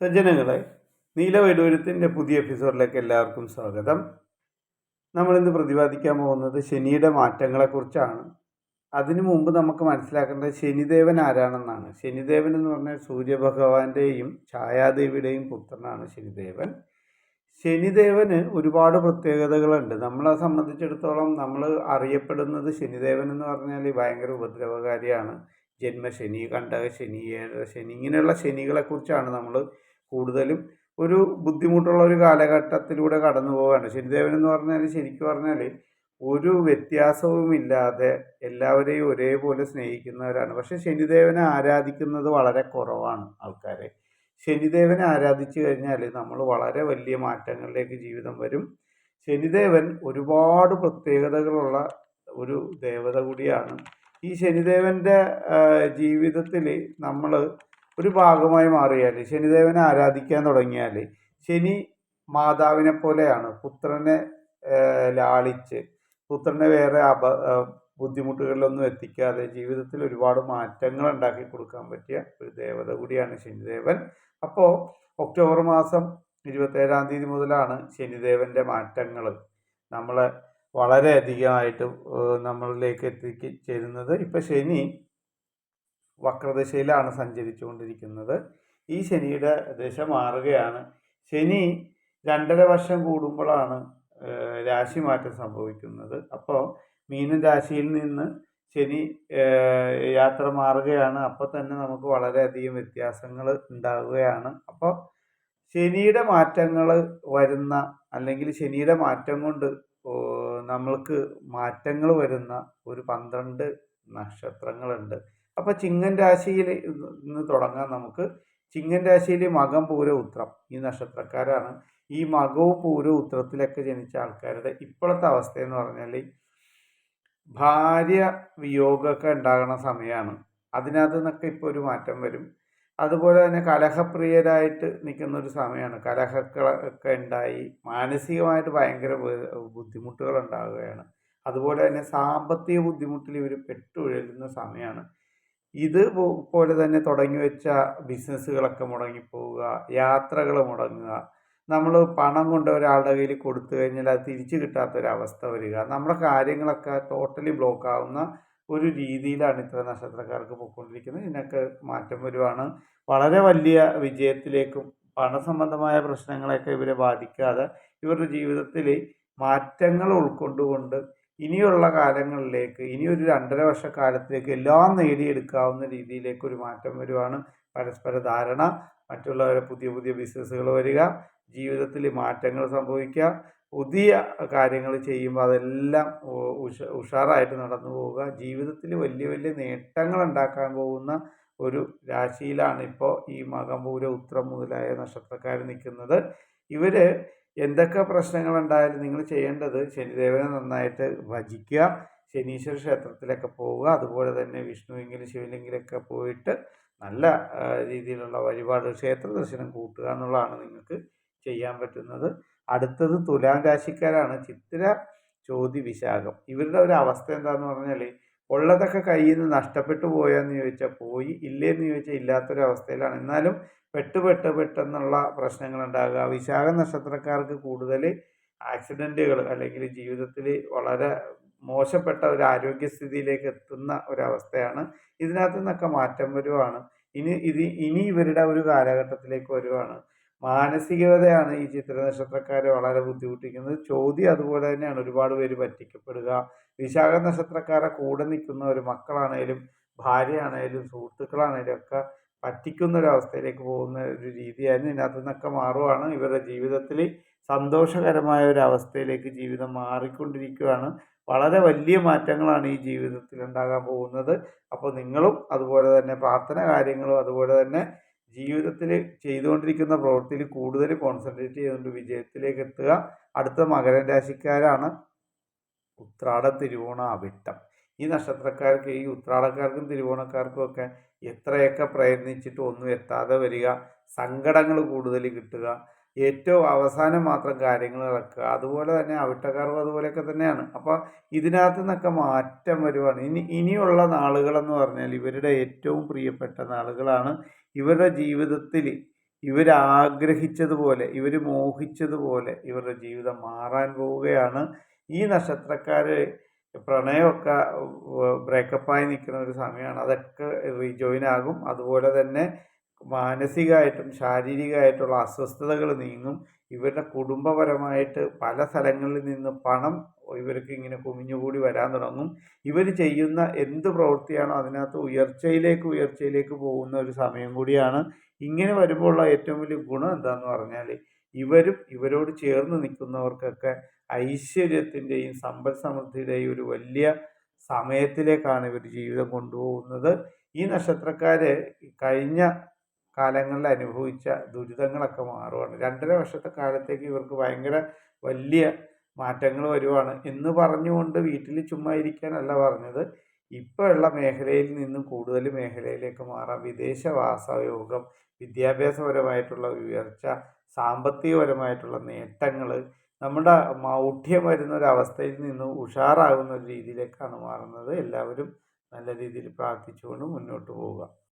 സജ്ജനങ്ങളെ നീലവൈഡൂര്യത്തിന്റെ പുതിയ എപ്പിസോഡിലേക്ക് എല്ലാവർക്കും സ്വാഗതം. നമ്മളിന്ന് പ്രതിപാദിക്കാൻ പോകുന്നത് ശനിയുടെ മാറ്റങ്ങളെക്കുറിച്ചാണ്. അതിനു മുമ്പ് നമുക്ക് മനസ്സിലാക്കേണ്ടത് ശനിദേവൻ ആരാണെന്നാണ്. ശനിദേവൻ എന്ന് പറഞ്ഞാൽ സൂര്യഭഗവാന്റെയും ഛായാദേവിയുടെയും പുത്രനാണ് ശനിദേവൻ. ശനിദേവന് ഒരുപാട് പ്രത്യേകതകളുണ്ട്. നമ്മളെ സംബന്ധിച്ചിടത്തോളം നമ്മൾ അറിയപ്പെടുന്നത് ശനിദേവൻ എന്ന് പറഞ്ഞാൽ ഭയങ്കര ഉപദ്രവകാരിയാണ്. ജന്മശനി കണ്ടക ശനി ഏഴര ശനി ഇങ്ങനെയുള്ള ശനികളെക്കുറിച്ചാണ് നമ്മൾ കൂടുതലും ഒരു ബുദ്ധിമുട്ടുള്ള ഒരു കാലഘട്ടത്തിലൂടെ കടന്നു പോവുകയാണ്. ശനിദേവൻ എന്ന് പറഞ്ഞാൽ ശരിക്കും പറഞ്ഞാൽ ഒരു വ്യത്യാസവുമില്ലാതെ എല്ലാവരെയും ഒരേപോലെ സ്നേഹിക്കുന്നവരാണ്. പക്ഷെ ശനിദേവനെ ആരാധിക്കുന്നത് വളരെ കുറവാണ് ആൾക്കാരെ. ശനിദേവനെ ആരാധിച്ചു കഴിഞ്ഞാൽ നമ്മൾ വളരെ വലിയ മാറ്റങ്ങളിലേക്ക് ജീവിതം വരും. ശനിദേവൻ ഒരുപാട് പ്രത്യേകതകളുള്ള ഒരു ദേവത കൂടിയാണ്. ഈ ശനിദേവന്റെ ജീവിതത്തിൽ നമ്മൾ ഒരു ഭാഗമായി മാറിയാൽ ശനിദേവനെ ആരാധിക്കാൻ തുടങ്ങിയാൽ ശനി മാതാവിനെ പോലെയാണ്. പുത്രനെ ലാളിച്ച് പുത്രനെ വേറെ അപ ബുദ്ധിമുട്ടുകളിലൊന്നും എത്തിക്കാതെ ജീവിതത്തിൽ ഒരുപാട് മാറ്റങ്ങൾ ഉണ്ടാക്കി കൊടുക്കാൻ പറ്റിയ ഒരു ദേവത കൂടിയാണ് ശനിദേവൻ. അപ്പോൾ ഒക്ടോബർ മാസം ഇരുപത്തേഴാം തീയതി മുതലാണ് ശനിദേവന്റെ മാറ്റങ്ങൾ നമ്മളെ വളരെയധികമായിട്ട് നമ്മളിലേക്ക് എത്തിച്ചേരുന്നത് ഇപ്പം ശനി വക്രദശയിലാണ് സഞ്ചരിച്ചുകൊണ്ടിരിക്കുന്നത്. ഈ ശനിയുടെ ദശ മാറുകയാണ്. ശനി രണ്ടര വർഷം കൂടുമ്പോഴാണ് രാശി മാറ്റം സംഭവിക്കുന്നത്. അപ്പോൾ മീനൻ രാശിയിൽ നിന്ന് ശനി യാത്ര മാറുകയാണ്. അപ്പോൾ തന്നെ നമുക്ക് വളരെയധികം വ്യത്യാസങ്ങൾ ഉണ്ടാവുകയാണ്. അപ്പോൾ ശനിയുടെ മാറ്റങ്ങൾ വരുന്ന അല്ലെങ്കിൽ ശനിയുടെ മാറ്റം കൊണ്ട് നമ്മൾക്ക് മാറ്റങ്ങൾ വരുന്ന ഒരു പന്ത്രണ്ട് നക്ഷത്രങ്ങളുണ്ട്. അപ്പോൾ ചിങ്ങൻ രാശിയിൽ നിന്ന് തുടങ്ങാം നമുക്ക്. ചിങ്ങൻ രാശിയിൽ മകം പൂര ഉത്രം ഈ നക്ഷത്രക്കാരാണ്. ഈ മകവും പൂര ഉത്രത്തിലൊക്കെ ജനിച്ച ആൾക്കാരുടെ ഇപ്പോഴത്തെ അവസ്ഥ എന്ന് പറഞ്ഞാൽ ഭാര്യ വിയോഗമൊക്കെ ഉണ്ടാകുന്ന സമയമാണ് അതിനകത്ത് നിന്നൊക്കെ ഇപ്പോൾ ഒരു മാറ്റം വരും. അതുപോലെ തന്നെ കലഹപ്രിയരായിട്ട് നിൽക്കുന്ന ഒരു സമയമാണ് കലഹക്കളൊക്കെ ഉണ്ടായി മാനസികമായിട്ട് ഭയങ്കര ബുദ്ധിമുട്ടുകൾ ഉണ്ടാവുകയാണ്. അതുപോലെ തന്നെ സാമ്പത്തിക ബുദ്ധിമുട്ടിൽ ഇവർ പെട്ടുഴലുന്ന സമയമാണ് ഇത് പോലെ തന്നെ തുടങ്ങി വെച്ച ബിസിനസ്സുകളൊക്കെ മുടങ്ങിപ്പോവുക യാത്രകൾ മുടങ്ങുക. നമ്മൾ പണം കൊണ്ട് ഒരാളുടെ കയ്യിൽ കൊടുത്തു കഴിഞ്ഞാൽ അത് തിരിച്ചു കിട്ടാത്തൊരവസ്ഥ വരിക. നമ്മുടെ കാര്യങ്ങളൊക്കെ ടോട്ടലി ബ്ലോക്ക് ആവുന്ന ഒരു രീതിയിലാണ് ഇത്ര നക്ഷത്രക്കാർക്ക് പോയിക്കൊണ്ടിരിക്കുന്നത്. ഇതിനൊക്കെ മാറ്റം വരുവാണ്. വളരെ വലിയ വിജയത്തിലേക്കും പണസംബന്ധമായ പ്രശ്നങ്ങളെയൊക്കെ ഇവരെ ബാധിക്കാതെ ഇവരുടെ ജീവിതത്തിൽ മാറ്റങ്ങൾ ഉൾക്കൊണ്ടുകൊണ്ട് ഇനിയുള്ള കാലങ്ങളിലേക്ക് ഇനിയൊരു രണ്ടര വർഷക്കാലത്തേക്ക് എല്ലാം നേടിയെടുക്കാവുന്ന രീതിയിലേക്ക് ഒരു മാറ്റം വരുവാണ് പരസ്പര ധാരണ. മറ്റുള്ളവരെ പുതിയ പുതിയ ബിസിനസ്സുകൾ വരിക ജീവിതത്തിൽ മാറ്റങ്ങൾ സംഭവിക്കുക പുതിയ കാര്യങ്ങൾ ചെയ്യുമ്പോൾ അതെല്ലാം ഉഷ ഉഷാറായിട്ട് നടന്നു പോവുക. ജീവിതത്തിൽ വലിയ വലിയ നേട്ടങ്ങൾ ഉണ്ടാക്കാൻ പോകുന്ന ഒരു രാശിയിലാണ് ഇപ്പോൾ ഈ മകമ്പൂര ഉത്രം മുതലായ നക്ഷത്രക്കാർ നിൽക്കുന്നത്. ഇവർ എന്തൊക്കെ പ്രശ്നങ്ങളുണ്ടായാലും നിങ്ങൾ ചെയ്യേണ്ടത് ശനിദേവനെ നന്നായിട്ട് ഭജിക്കുക ശനീശ്വര ക്ഷേത്രത്തിലൊക്കെ പോവുക അതുപോലെ തന്നെ വിഷ്ണുവെങ്കിലും ശിവലിംഗിലൊക്കെ പോയിട്ട് നല്ല രീതിയിലുള്ള വഴിപാട് ക്ഷേത്ര ദർശനം കൂട്ടുക എന്നുള്ളതാണ് നിങ്ങൾക്ക് ചെയ്യാൻ പറ്റുന്നത്. അടുത്തത് തുലാം രാശിക്കാരാണ് ചിത്ര ചോതി വിശാഖം. ഇവരുടെ ഒരു അവസ്ഥ എന്താണെന്ന് പറഞ്ഞാൽ ഉള്ളതൊക്കെ കയ്യിൽ നിന്ന് നഷ്ടപ്പെട്ടു പോയെന്ന് ചോദിച്ചാൽ പോയി ഇല്ലേന്ന് ചോദിച്ചാൽ ഇല്ലാത്തൊരവസ്ഥയിലാണ്. എന്നാലും പെട്ട് പെട്ട് പെട്ടെന്നുള്ള പ്രശ്നങ്ങൾ ഉണ്ടാകുക വിശാഖ നക്ഷത്രക്കാർക്ക് കൂടുതൽ ആക്സിഡന്റുകൾ അല്ലെങ്കിൽ ജീവിതത്തിൽ വളരെ മോശപ്പെട്ട ഒരു ആരോഗ്യസ്ഥിതിയിലേക്ക് എത്തുന്ന ഒരവസ്ഥയാണ്. ഇതിനകത്ത് നിന്നൊക്കെ മാറ്റം വരുവാണ്. ഇനി ഇത് ഇനി ഇവരുടെ ഒരു കാലഘട്ടത്തിലേക്ക് വരുവാണ്. മാനസികതയാണ് ഈ ചിത്ര നക്ഷത്രക്കാരെ വളരെ ബുദ്ധിമുട്ടിക്കുന്നത്. ചോദ്യം അതുപോലെ തന്നെയാണ്. ഒരുപാട് പേര് പറ്റിക്കപ്പെടുക. വിശാഖ നക്ഷത്രക്കാരെ കൂടെ നിൽക്കുന്ന ഒരു മക്കളാണേലും ഭാര്യയാണേലും സുഹൃത്തുക്കളാണേലും ഒക്കെ പറ്റിക്കുന്ന ഒരു അവസ്ഥയിലേക്ക് പോകുന്ന ഒരു രീതിയായിരുന്നു. ഇതിനകത്ത് നിന്നൊക്കെ മാറുവാണ്. ഇവരുടെ ജീവിതത്തിൽ സന്തോഷകരമായ ഒരു അവസ്ഥയിലേക്ക് ജീവിതം മാറിക്കൊണ്ടിരിക്കുകയാണ് വളരെ വലിയ മാറ്റങ്ങളാണ് ഈ ജീവിതത്തിൽ ഉണ്ടാകാൻ പോകുന്നത്. അപ്പോൾ നിങ്ങളും അതുപോലെ തന്നെ പ്രാർത്ഥന കാര്യങ്ങളും അതുപോലെ തന്നെ ജീവിതത്തിൽ ചെയ്തുകൊണ്ടിരിക്കുന്ന പ്രവൃത്തിയിൽ കൂടുതൽ കോൺസെൻട്രേറ്റ് ചെയ്തുകൊണ്ട് വിജയത്തിലേക്ക് എത്തുക. അടുത്ത മകരം രാശിക്കാരാണ് ഉത്രാട തിരുവോണ അവിട്ടം. ഈ നക്ഷത്രക്കാർക്ക് ഈ ഉത്രാടക്കാർക്കും തിരുവോണക്കാർക്കും ഒക്കെ എത്രയൊക്കെ പ്രയത്നിച്ചിട്ട് ഒന്നും എത്താതെ വരിക സങ്കടങ്ങൾ കൂടുതൽ കിട്ടുക ഏറ്റവും അവസാനം മാത്രം കാര്യങ്ങൾ നടക്കുക. അതുപോലെ തന്നെ അവിട്ടക്കാർ അതുപോലെയൊക്കെ തന്നെയാണ്. അപ്പോൾ ഇതിനകത്ത് നിന്നൊക്കെ മാറ്റം വരുവാണ്. ഇനി ഇനിയുള്ള നാളുകളെന്ന് പറഞ്ഞാൽ ഇവരുടെ ഏറ്റവും പ്രിയപ്പെട്ട നാളുകളാണ് ഇവരുടെ ജീവിതത്തിൽ ഇവരാഗ്രഹിച്ചതുപോലെ ഇവർ മോഹിച്ചതുപോലെ ഇവരുടെ ജീവിതം മാറാൻ പോവുകയാണ്. ഈ നക്ഷത്രക്കാർ പ്രണയമൊക്കെ ബ്രേക്കപ്പായി നിൽക്കുന്ന ഒരു സമയമാണ്. അതൊക്കെ റീജോയിൻ ആകും. അതുപോലെ തന്നെ മാനസികമായിട്ടും ശാരീരികമായിട്ടുള്ള അസ്വസ്ഥതകൾ നീങ്ങും. ഇവരുടെ കുടുംബപരമായിട്ട് പല സ്ഥലങ്ങളിൽ നിന്ന് പണം ഇവർക്ക് ഇങ്ങനെ കുമിഞ്ഞുകൂടി വരാൻ തുടങ്ങും. ഇവർ ചെയ്യുന്ന എന്ത് പ്രവൃത്തിയാണോ അതിനകത്ത് ഉയർച്ചയിലേക്ക് ഉയർച്ചയിലേക്ക് പോകുന്ന ഒരു സമയം കൂടിയാണ്. ഇങ്ങനെ വരുമ്പോൾ ഉള്ള ഏറ്റവും വലിയ ഗുണം എന്താന്ന് പറഞ്ഞാൽ ഇവരും ഇവരോട് ചേർന്ന് നിൽക്കുന്നവർക്കൊക്കെ ഐശ്വര്യത്തിന്റെയും സമ്പൽ സമൃദ്ധിയുടെയും ഒരു വലിയ സമയത്തിലേക്കാണ് ഇവർ ജീവിതം കൊണ്ടുപോകുന്നത്. ഈ നക്ഷത്രക്കാർ കഴിഞ്ഞ കാലങ്ങളിൽ അനുഭവിച്ച ദുരിതങ്ങളൊക്കെ മാറുകയാണ് രണ്ടര വർഷത്തെ കാലത്തേക്ക് ഇവർക്ക് ഭയങ്കര വലിയ മാറ്റങ്ങൾ വരുവാണ്. എന്ന് പറഞ്ഞുകൊണ്ട് വീട്ടിൽ ചുമ്മാ ഇരിക്കാനല്ല പറഞ്ഞത്. ഇപ്പോൾ ഉള്ള മേഖലയിൽ നിന്നും കൂടുതൽ മേഖലയിലേക്ക് മാറാം വിദേശവാസയോഗം വിദ്യാഭ്യാസപരമായിട്ടുള്ള ഉയർച്ച സാമ്പത്തികപരമായിട്ടുള്ള നേട്ടങ്ങൾ നമ്മുടെ മൗഢ്യം വരുന്ന ഒരു അവസ്ഥയിൽ നിന്ന് ഉഷാറാകുന്ന ഒരു രീതിയിലേക്കാണ് മാറുന്നത്. എല്ലാവരും നല്ല രീതിയിൽ പ്രാർത്ഥിച്ചുകൊണ്ട് മുന്നോട്ട് പോവുക.